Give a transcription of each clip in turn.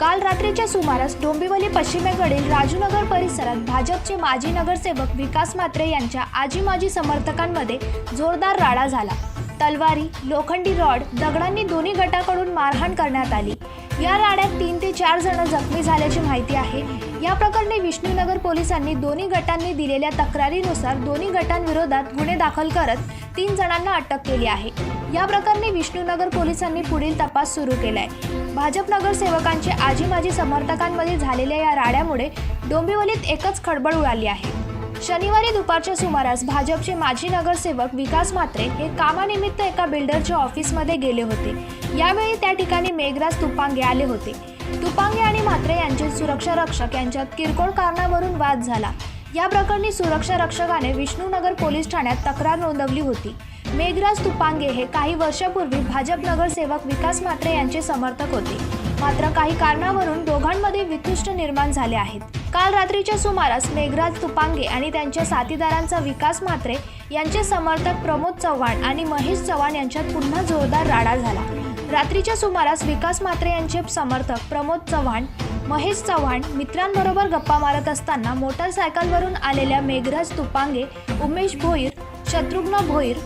काल रात्रीच्या सुमारास डोंबिवली पश्चिमेकडील राजूनगर परिसरात भाजपचे माजी नगरसेवक विकास म्हात्रे यांच्या आजी माजी समर्थकांमध्ये जोरदार राडा झाला. तलवारी लोखंडी रॉड दगडांनी दोन्ही गटाकडून मारहाण करण्यात आली. या राड्यात तीन ते चार जण जखमी झाल्याची माहिती आहे. या प्रकरणी विष्णूनगर पोलिसांनी दोन्ही गटांनी दिलेल्या तक्रारीनुसार दोन्ही गटांविरोधात गुन्हे दाखल करत तीन जणांना अटक केली आहे. या प्रकरणी विष्णूनगर पोलिसांनी पुढील तपास सुरू केलाय. भाजप नगरसेवकांचे आजी माजी समर्थकांमध्ये झालेल्या या राड्यामुळे डोंबिवलीत एकच खळबळ उडाली आहे. शनिवारी दुपारच्या सुमारास भाजपचे माजी नगरसेवक विकास म्हात्रे हे कामानिमित्त एका बिल्डरच्या ऑफिसमध्ये गेले होते. यावेळी त्या ठिकाणी मेघराज तुपांगे आले होते. तुपांगे आणि म्हात्रे यांचे सुरक्षा रक्षक यांच्यात किरकोळ कारणावरून वाद झाला. या प्रकरणी सुरक्षा रक्षकाने विष्णूनगर पोलीस ठाण्यात तक्रार नोंदवली होती. मेघराज तुपांगे हे काही वर्षापूर्वी भाजप नगरसेवक विकास म्हात्रे यांचे समर्थक होते. मात्र काही कारणावरून दोघांमध्ये वितुष्ट निर्माण झाले आहेत. काल रात्रीच्या सुमारास मेघराज तुपांगे आणि त्यांच्या साथीदारांचा विकास म्हात्रे यांचे समर्थक प्रमोद चव्हाण आणि महेश चव्हाण यांच्यात पुन्हा जोरदार राडा झाला. रात्रीच्या सुमारास विकास म्हात्रे यांचे समर्थक प्रमोद चव्हाण महेश चव्हाण मित्रांबरोबर गप्पा मारत असताना मोटरसायकलवरून आलेल्या मेघराज तुपांगे उमेश भोईर शत्रुघ्न भोईर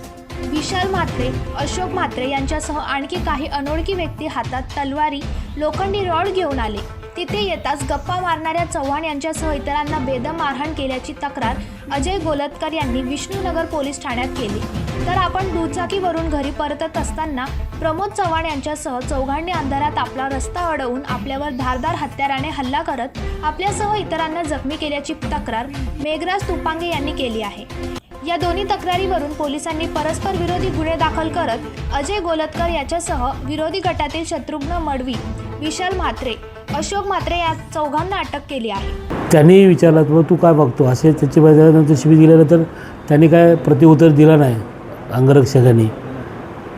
विशाल म्हात्रे अशोक म्हात्रे यांच्यासह आणखी काही अनोळखी व्यक्ती हातात तलवारी लोखंडी रॉड घेऊन आले. तिथे येताच गप्पा मारणाऱ्या चव्हाण यांच्यासह इतरांना बेदम मारहाण केल्याची तक्रार अजय गोलतकर यांनी विष्णूनगर पोलीस ठाण्यात केली. तर आपण दुचाकीवरून घरी परतत असताना प्रमोद चव्हाण यांच्यासह चौघांनी अंधारात आपला रस्ता अडवून आपल्यावर धारदार हत्याराने हल्ला करत आपल्यासह इतरांना जखमी केल्याची तक्रार मेघराज तुपांगे यांनी केली आहे. या दोन्ही तक्रारीवरून पोलिसांनी परस्पर विरोधी गुन्हे दाखल करत अजय गोलतकर याच्यासह विरोधी गटातील शत्रुघ्न मडवी विशाल म्हात्रे अशोक म्हात्रे या चौघांना अटक केली आहे. त्यांनी विचारलं तू काय बघतो? असे त्याची शिबिर दिल्यानंतर त्यांनी काय प्रतिउत्तर दिलं नाही. अंगरक्षकांनी.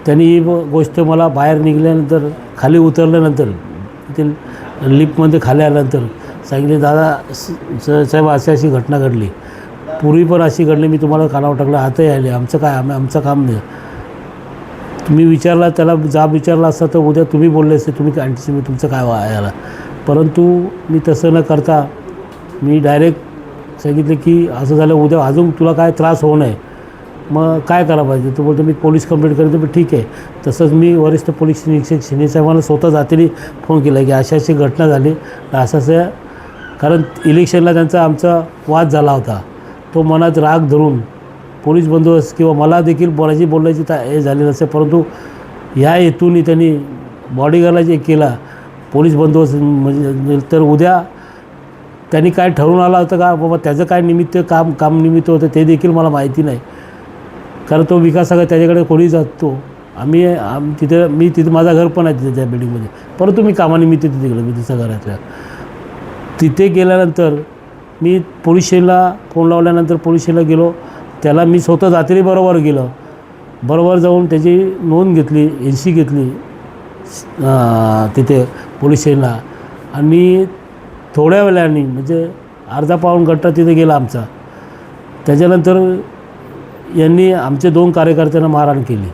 त्यांनी ही गोष्ट मला बाहेर निघाल्यानंतर खाली उतरल्यानंतर ते लिफ्टमध्ये खाली आल्यानंतर सांगितले दादा स- साहेब अशी अशी घटना घडली. पूर्वी पण अशी घडली मी तुम्हाला कानावर टाकलं आताही आले. आमचं काय आम्ही आमचं काम नाही. तुम्ही विचारला त्याला जाब विचारला असता तर उद्या तुम्ही बोलले असते तुम्ही आणखी तुमचं काय वा परंतु मी तसं न करता मी डायरेक्ट सांगितलं की असं झालं उद्या अजून तुला काय त्रास होऊ नये. मग काय करायला पाहिजे? तो बोलतो मी पोलीस कंप्लेंट करतो. तर ठीक आहे. तसंच मी वरिष्ठ पोलीस निरीक्षक शिंदे साहेबांना स्वतः जातीने फोन केला की अशा अशी घटना झाली. असं असं कारण इलेक्शनला त्यांचा आमचा वाद झाला होता. तो मनात राग धरून पोलीस बंदोबस्त किंवा मला देखील बोलायची बोलायची ता हे झाली नसते परंतु ह्या हेतूने त्यांनी बॉडीगार्डला जे केला पोलीस बंदोबस्त म्हणजे, म्हणजे तर उद्या त्यांनी काय ठरवून आला होतं का? बाबा त्याचं काय निमित्त काम काम निमित्त होतं ते देखील मला माहिती नाही. कारण तो विकास सगळा त्याच्याकडे कोणी जातो. आम्ही आम तिथे मी तिथे माझं घर पण आहे तिथे त्या बिल्डिंगमध्ये परंतु मी कामानिमित्त तिथे गेलो मी तिथं घरातल्या. तिथे गेल्यानंतर मी पोलीस स्टेशनला फोन लावल्यानंतर पोलीस स्टेशनला गेलो. त्याला मी स्वतः जात्री बरोबर गेलो. बरोबर जाऊन त्याची नोंद घेतली एन सी घेतली तिथे पोलीस स्टेशनला आणि थोड्या वेळाने म्हणजे अर्धा पाऊण घंटा तिथे गेला आमचा. त्याच्यानंतर यांनी आमचे दोन कार्यकर्त्यांना मारहाण केली.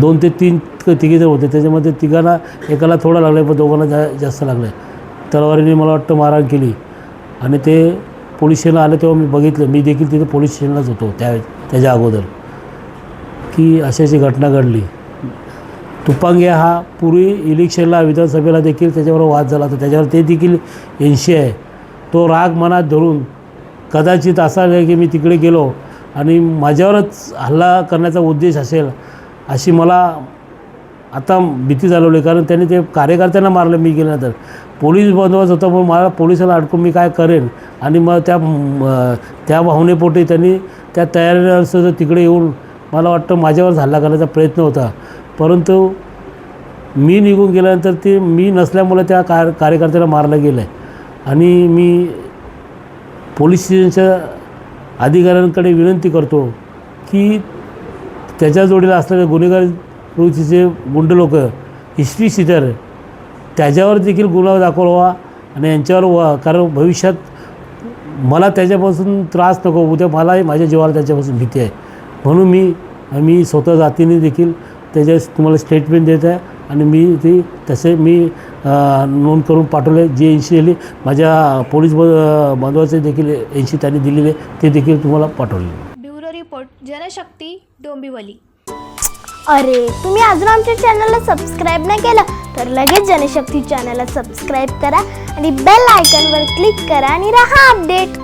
दोन ते तीन तिघेजण होते. त्याच्यामध्ये तिघांना एकाला थोडं लागलं आहे पण दोघांना जा जास्त लागलं आहे तलवारीने मला वाटतं मारहाण केली. आणि ते पोलीस स्टेशनला आले तेव्हा मी बघितलं. मी देखील तिथे पोलीस स्टेशनलाच होतो त्या त्याच्या अगोदर. की अशी अशी घटना घडली. तुपांगे हा पूर्वी इलेक्शनला विधानसभेला देखील त्याच्यावर वाद झाला होता. त्याच्यावर ते देखील ऐंशी आहे. तो राग मनात धरून कदाचित असा आहे की मी तिकडे गेलो आणि माझ्यावरच हल्ला करण्याचा उद्देश असेल अशी मला आता भीती चालवली कारण त्यांनी ते कार्यकर्त्यांना मारलं मी गेल्यानंतर. पोलीस बंदोबस्त होता पण मला पोलिसाला अडकून मी काय करेन? आणि मग त्या त्या भावनेपोटी त्यांनी त्या तयारीनं तिकडे येऊन मला वाटतं माझ्यावर हल्ला करण्याचा प्रयत्न होता. परंतु मी निघून गेल्यानंतर ते मी नसल्यामुळे त्या कार कार्यकर्त्याला मारलं गेलं आहे आणि मी पोलीस स्टेशनच्या अधिकाऱ्यांकडे विनंती करतो की त्याच्या जोडीला असलेले गुन्हेगार प्रवृत्तीचे गुंड लोक हिस्ट्री सीटर त्याच्यावर देखील गुन्हा दाखवावा आणि यांच्यावर व कारण भविष्यात मला त्याच्यापासून त्रास नको उद्या मलाही माझ्या जीवाला त्याच्यापासून भीती आहे. म्हणून मी मी स्वतः जातीने देखील त्याच्या तुम्हाला स्टेटमेंट देत आहे आणि मी ती तसे मी नोंद करून पाठवले. जे ऐंशी दिली माझ्या पोलीस ब- बांधवाचे देखील ऐंशी त्यांनी दिलेले ते देखील तुम्हाला पाठवले. Bureau report Janshakti Dombivli. अरे तुम्ही अजून आमच्या चॅनलला सबस्क्राईब नाही केलं तर लगेच जनशक्ती चॅनलला सबस्क्राईब करा आणि बेल आयकॉनवर क्लिक करा आणि राहा अपडेट.